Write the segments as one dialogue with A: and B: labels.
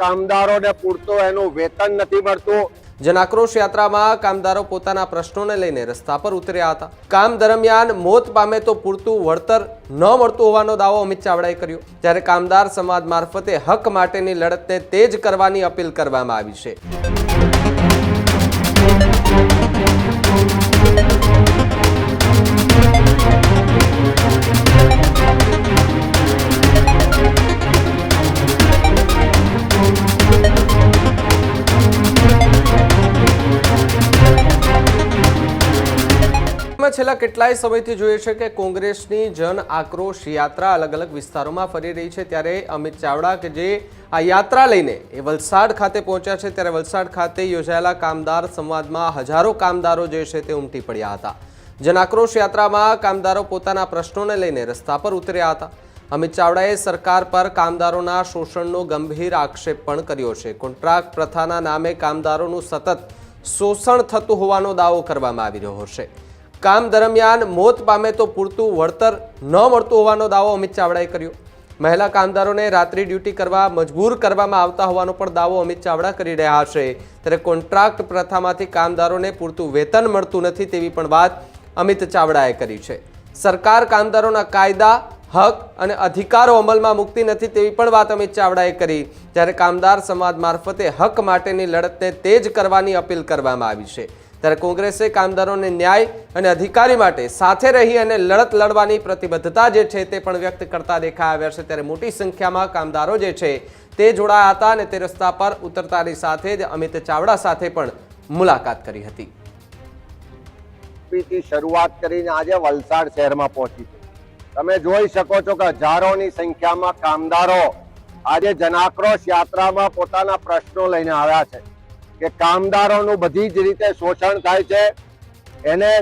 A: કામદારોને પૂરતો એનું વેતન નથી મળતું.
B: જન આક્રોશ યાત્રામાં કામદારો પોતાના પ્રશ્નોને લઈને રસ્તા પર ઉતર્યા હતા. કામ દરમિયાન મોત પામે તો પૂરતું વળતર ન મળતું હોવાનો દાવો અમિત ચાવડાએ કર્યો. જ્યારે કામદાર સમાજ મારફતે હક માટેની લડતને તેજ કરવાની અપીલ કરવામાં આવી છે. અમે છેલ્લા કેટલાય સમયથી જોઈએ છે કે કોંગ્રેસની જન આક્રોશ યાત્રા અલગ અલગ વિસ્તારોમાં ફરી રહી છે. ત્યારે અમિત ચાવડા કે જે આ યાત્રા લઈને એ વલસાડ ખાતે પહોંચ્યા છે, ત્યારે વલસાડ ખાતે યોજાયેલા કામદાર સંવાદમાં હજારો કામદારો જે છે તે ઉમટી પડ્યા હતા. જન આક્રોશ યાત્રામાં કામદારો પોતાના પ્રશ્નોને લઈને રસ્તા પર ઉતર્યા હતા. અમિત ચાવડાએ સરકાર પર કામદારોના શોષણનો ગંભીર આક્ષેપ પણ કર્યો છે. કોન્ટ્રાક્ટ પ્રથાના નામે કામદારોનું સતત શોષણ થતું હોવાનો દાવો કરવામાં આવી રહ્યો છે. કામ દરમિયાન મોત પામે તો પૂરતું વળતર ન મળતું હોવાનો દાવો અમિત ચાવડાએ કર્યો. મહિલા કામદારોને રાત્રિ ડ્યુટી કરવા, મજબૂર કરવામાં આવતા હોવાનો પણ દાવો અમિત ચાવડા કરી રહ્યા છે. ત્યારે કોન્ટ્રાક્ટ પ્રથામાંથી કામદારોને પૂરતું વેતન મળતું નથી તેવી પણ વાત અમિત ચાવડાએ કરી છે. સરકાર કામદારોના કાયદા, હક અને અધિકારો અમલમાં મૂકતી નથી તેવી પણ વાત અમિત ચાવડાએ કરી. જ્યારે કામદાર સમાજ મારફતે હક માટેની લડતને તેજ કરવાની અપીલ કરવામાં આવી છે. ત્યારે કોંગ્રેસે કામદારોને ન્યાય અને અધિકારી માટે સાથે રહી અને લડત લડવાની પ્રતિબદ્ધતા જે છે તે પણ વ્યક્ત કરતા દેખાઈ આવ્યા છે. ત્યારે મોટી સંખ્યામાં કામદારો જે છે તે જોડાયા હતા અને તે રસ્તા પર ઉતરતાની સાથે જ અમિત ચાવડા સાથે પણ મુલાકાત કરી હતી.
A: શરૂઆત કરીને આજે વલસાડ શહેરમાં પહોંચી તમે જોઈ શકો છો કે હજારોની સંખ્યામાં કામદારો આજે જનાક્રોશ યાત્રામાં પોતાના પ્રશ્નો લઈને આવ્યા છે. કે કામદારોનું બધી જ રીતે શોષણ થાય છે. એને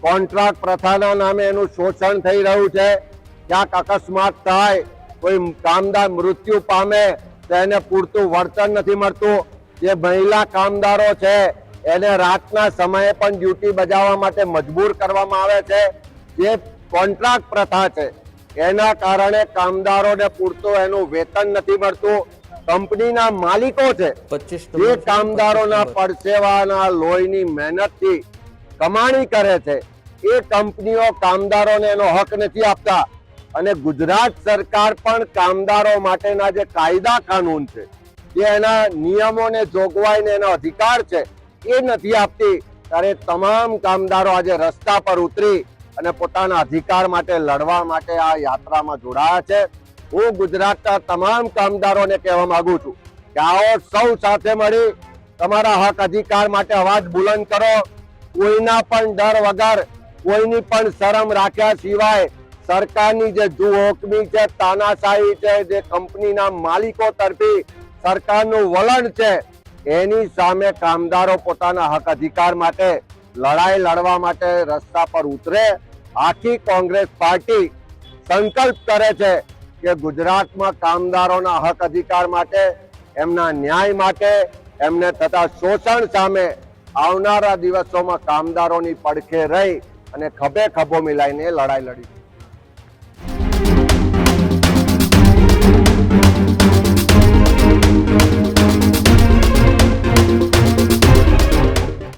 A: કોન્ટ્રાક્ટ પ્રથાના નામે એનું શોષણ થઈ રહ્યું છે. ક્યાંક અકસ્માત થાય, કોઈ કામદાર મૃત્યુ પામે, તો એને પૂરતું વળતર નથી મળતું. જે મહિલા કામદારો છે, એને રાતના સમયે પણ ડ્યુટી બજાવવા માટે મજબૂર કરવામાં આવે છે. જે કોન્ટ્રાક્ટ પ્રથા છે, એના કારણે કામદારોને પૂરતું એનું વેતન નથી મળતું. કંપનીના માલિકો છે. જે કામદારોના પરસેવાના લોહીની મહેનતથી કમાણી કરે છે. એ કંપનીઓ કામદારોને એનો હક નથી આપતા. અને ગુજરાત સરકાર પણ કામદારો માટેના જે કાયદા કાનૂન છે જે એના નિયમોને જોગવાઈને એનો અધિકાર છે એ નથી આપતી. ત્યારે તમામ કામદારો આજે રસ્તા પર ઉતરી અને પોતાના અધિકાર માટે લડવા માટે આ યાત્રામાં જોડાયા છે. હું ગુજરાતના તમામ કામદારોને કહેવા માંગુ છું કે આવો સૌ સાથે મળી તમારા હક અધિકાર માટે અવાજ બુલંદ કરો. કોઈના પણ ડર વગર, કોઈની પણ શરમ રાખ્યા સિવાય સરકારની જે જુહોકમી છે તાનાશાહી છે જે કંપનીના માલિકો તરફી સરકારનું વલણ છે, એની સામે કામદારો પોતાના હક અધિકાર માટે લડાઈ લડવા માટે રસ્તા પર ઉતરે. આખી કોંગ્રેસ પાર્ટી સંકલ્પ કરે છે કે ગુજરાતમાં કામદારોના હક અધિકાર માટે, એમના ન્યાય માટે, એમને થતા શોષણ સામે આવનારા દિવસોમાં કામદારોની પડખે રહી અને ખભે ખભો મિલાઈને લડાઈ લડી.